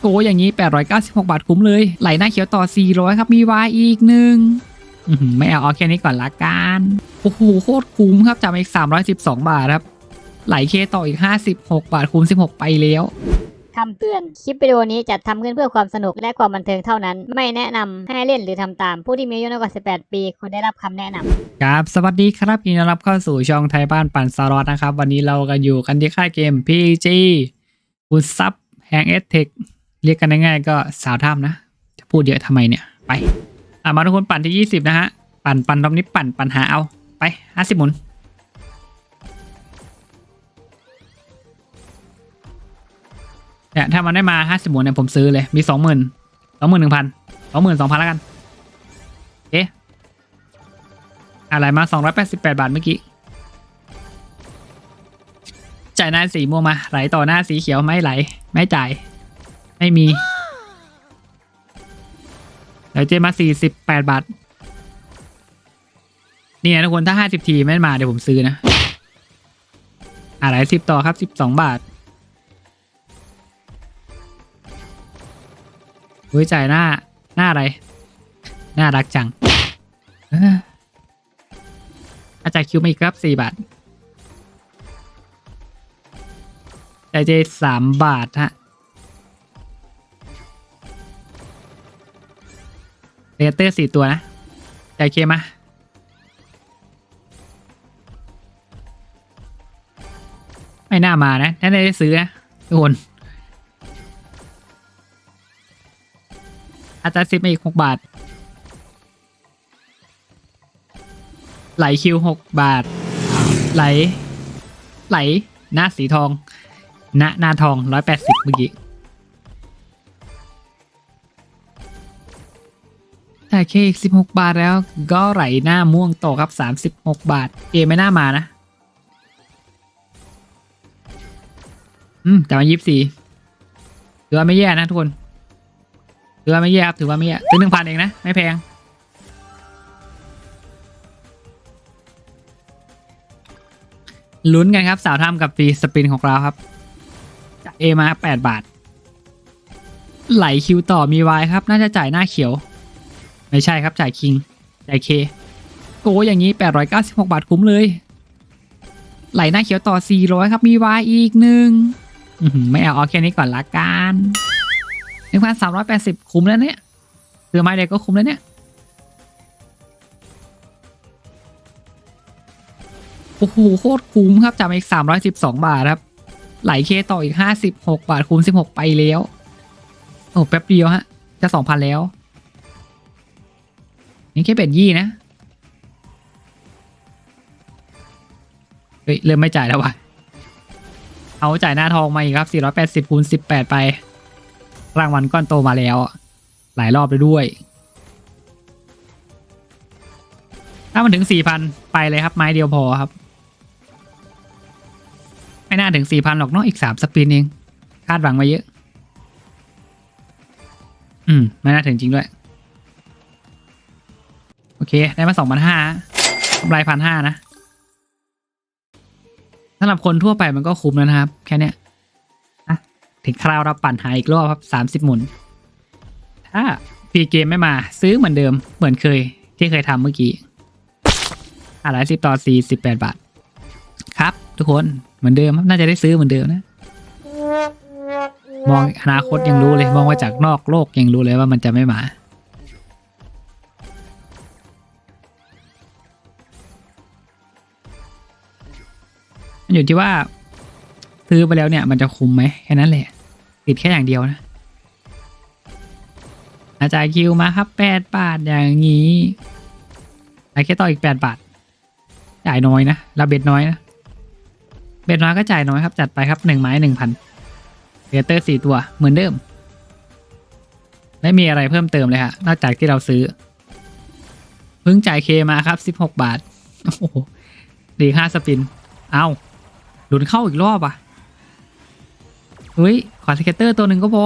โอ้อย่างนี้ 896 บาทคุ้มเลย ไหลหน้าเขียวต่อ 400 ครับมีวายอีกหนึ่งอื้อหือไม่เอาเอาแค่นี้ก่อนละกันโอ้โหโคตรคุ้มครับจากอีก 312 บาทครับ ไหลเคต่ออีก 56 บาทคุ้ม 16 ไปแล้วคำเตือน คลิปวิดีโอนี้จัดทำขึ้นเพื่อความสนุกและความบันเทิงเท่านั้น ไม่แนะนำให้เล่นหรือทำตาม ผู้ที่มีอายุน้อยกว่า 18 ปีควรได้รับคำแนะนำครับ สวัสดีครับยินดีต้อนรับเข้าสู่ช่องไทยบ้านปั่นสล็อตนะครับ วันนี้เรากันอยู่กันที่ค่ายเกม PG คูณซับแฮงเอสเทค เรียกกันง่ายๆก็สาวถ้ำนะ จะพูดเยอะทำไมเนี่ย ไป อะมาทุกคนปั่นที่ 20 นะฮะ ปั่นปั่นรอบนี้ปั่นปั่นหาเอา ไป 50 หมุน เนี่ย ถ้ามันได้มา 50 หมุนเนี่ยผมซื้อเลย มี 20,000 21,000 22,000 แล้วกันเอ๊ะอะไรมา 288 บาทเมื่อกี้ จ่ายหน้าสีม่วงมา ไหลต่อหน้าสีเขียวไม่ไหล ไม่จ่าย ไม่มีเดี๋ยวเจมา48บแปดบาท เนี่นะทุกคนถ้า50ทีไม่มาเดี๋ยวผมซื้อนะ อะไรสิบต่อครับ12บสองบาทเฮ้ยจ่ายหน้า หน้าอะไร น่ารักจังอาจารย์คิวมาอีกครับสี่บาทแต่เจสามบาทฮะ เรเตอร์สี่ตัวนะใจเคมาไม่น่ามานะน่าได้ซื้อนะทุกคนอาจารย์ซิปมาอีกหกบาท ไหลคิวหกบาท ไหล ไหลหน้าสีทองหน้าหน้าทองร้อยแปดสิบเมื่อกี้ เคอีกสิบาทแล้ว ก็ไหลหน้าม่วงต่อครับสามสิบาทเกมไม่น่ามานะ อืมแต่มายี่สิบสี่ถือว่าไม่แย่นะทุกคน ถือว่าไม่แย่ครับ ถือว่าไม่แย่ซื้อหนึ่งพันเองนะ ไม่แพงลุ้นกันครับ สาวถ้ำกับฟรีสปินของเราครับจากเอมา 8 บาท ไหลคิวต่อมีวายครับ น่าจะจ่ายหน้าเขียว ไม่ใช่ครับจ่ายคิงจ่ายเคโอ้อย่างนี้ 896 บาทคุ้มเลย ไหลหน้าเขียวต่อ 400 ครับมีวายอีกหนึ่งไม่เอาเอาแค่นี้ก่อนละกันหนึ่งพันสามร้อยแปดสิบคุ้มแล้วเนี่ยซื้อไม้เด็กก็คุ้มแล้วเนี่ยโอ้โหโคตรคุ้มครับจากอีก312บสองบาทครับ ไหลเคต่ออีก56บหกบาทคุ้ม16ไปแล้ว โอ้แป๊บเดียวฮะ จะ2,000แล้ว นี่แค่เป็ดยี่นะ เฮ้ย เริ่มไม่จ่ายแล้ววะเอาจ่ายหน้าทองมาอีกครับ 480คูณ18 ไป รางวัลก้อนโตมาแล้ว หลายรอบเลยด้วย ถ้ามันถึง 4,000 ไปเลยครับ ไม้เดียวพอครับ ไม่น่าถึง 4,000 หรอกเนาะอีก 3 สปินเอง คาดหวังมาเยอะ อืม ไม่น่าถึงจริงด้วย เค ได้มา2,500กำไรพันห้านะสำหรับคนทั่วไปมันก็คุ้มแล้วนะครับ แค่เนี้ยอะถึงคราวเราปั่นหาอีกรอบครับ30หมุน ถ้าฟรีเกมไม่มา ซื้อเหมือนเดิมเหมือนเคย ที่เคยทำเมื่อกี้อะไรสิบต่อสี่สิบแปดบาท ครับ ทุกคนเหมือนเดิมครับน่าจะได้ซื้อเหมือนเดิมนะ มองอนาคตยังรู้เลย มองว่าจากนอกโลกยังรู้เลยว่ามันจะไม่มา มันอยู่ที่ว่า ซื้อไปแล้วเนี่ย มันจะคุ้มไหมแค่นั้นแหละติดแค่อย่างเดียวนะ อาจารย์คิวมาครับแปดบาทอย่างนี้ไอ้แค่ต่ออีกแปดบาท จ่ายน้อยนะเรับเบ็ดน้อยนะ เบ็ดน้อยก็จ่ายน้อยครับ จัดไปครับหนึ่งไม้หนึ่งพันเรเตอร์สี่ตัวเหมือนเดิม ไม่มีอะไรเพิ่มเติมเลยฮะนอกจากที่เราซื้อ เพิ่งจ่ายเคมาครับสิบหกบาท โอ้โหดีค่าสปิน เอา หลุนเข้าอีกรอบอะเฮ้ย ขอสเก็ตเตอร์ตัวหนึ่งก็พอ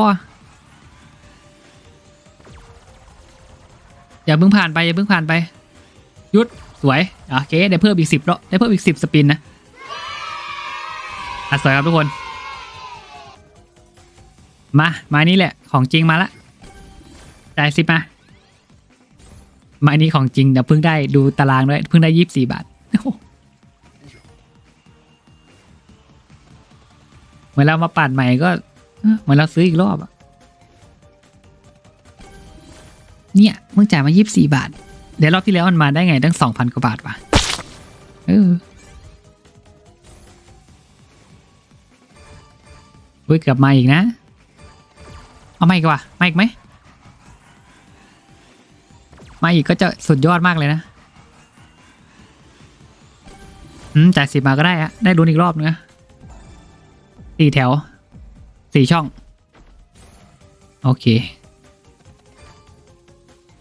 อย่าเพิ่งผ่านไป อย่าเพิ่งผ่านไป ยุด สวย โอเค ได้เพิ่มอีกสิบแล้วได้เพิ่มอีกสิบสปินนะอะสวยครับทุกคน มาม้นี้แหละ ของจริงมาละจ่ายสิบมาไม้นี้ของจริงเดี๋ยวเพิ่งได้ดูตารางด้วย เพิ่งได้ยี่สิบสี่บาท เหมือนเรามาปั่นใหม่ก็เหมือนเราซื้ออีกรอบอะเนี่ยเพิ่งจ่ายมายี่สิบสี่บาท เดี๋ยวรอบที่แล้วมันมาได้ไงตั้งสองพันกว่าบาทวะเออเฮ้ยเกือบมาอีกนะ เอามาอีกว่ะมาอีกไหมมาอีกก็จะสุดยอดมากเลยนะอืมจ่ายสิบมาก็ได้อะได้ลุ้นอีกรอบนึงนะ สี่แถวสี่ช่อง โอเค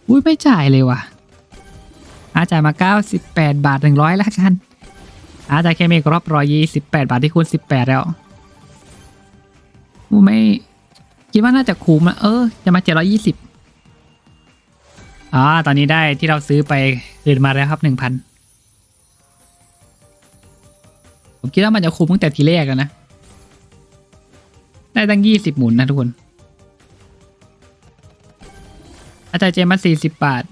อุ้ยไม่จ่ายเลยว่ะ อาจ่ายมาเก้าสิบแปดบาทหนึ่งร้อยแล้วกัน อาจ่ายแค่เมกรอบร้อยยี่สิบแปดบาทที่คูณสิบแปดแล้วอู้ไม่ คิดว่าน่าจะคุ้มนะเออ จะมาเจ็ดร้อยี่สิบอ่าตอนนี้ได้ที่เราซื้อไปคืนมาแล้วครับหนึ่งพันผมคิดว่ามันจะคุ้มตั้งแต่ทีแรกแล้วนะ ได้ตั้งยี่สิบหมุนนะทุกคน อาจารย์เจมมาสี่สิบบาท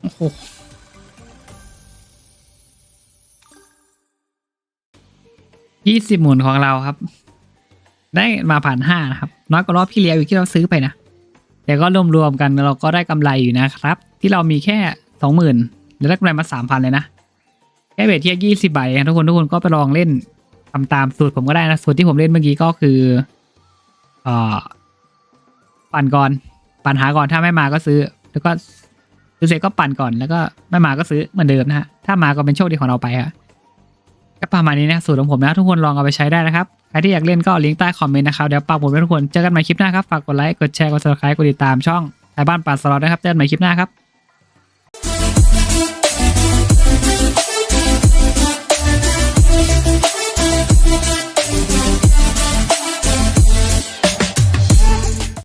โอ้โหยี่สิบหมุนของเราครับ ได้มาผ่านห้านะครับ น้อยกว่ารอบที่แล้วอยู่ที่เราซื้อไปนะ แต่ก็รวมๆกันเราก็ได้กำไรอยู่นะครับ ที่เรามีแค่สองหมื่นแล้วได้กำไรมาสามพันเลยนะ แค่เบทเทียยี่สิบใบทุกคนทุกคนก็ไปลองเล่นทำตามสูตรผมก็ได้นะ สูตรที่ผมเล่นเมื่อกี้ก็คือเอ่อปั่นก่อน ปั่นหาก่อนถ้าไม่มาก็ซื้อ แล้วก็ซื้อเสร็จก็ปั่นก่อนแล้วก็ไม่มาก็ซื้อเหมือนเดิมนะฮะถ้ามาก็เป็นโชคดีของเราไปฮะก็ประมาณนี้นะสูตรของผมนะทุกคนลองเอาไปใช้ได้นะครับใครที่อยากเล่นก็ลิงก์ใต้คอมเมนต์นะครับเดี๋ยวปักหมุดไว้ทุกคนเจอกันใหม่คลิปหน้าครับฝากกดไลค์กดแชร์กด subscribe กดติดตามช่องไทยบ้านป่าสล็อตนะครับเจอกันใหม่คลิปหน้าครับ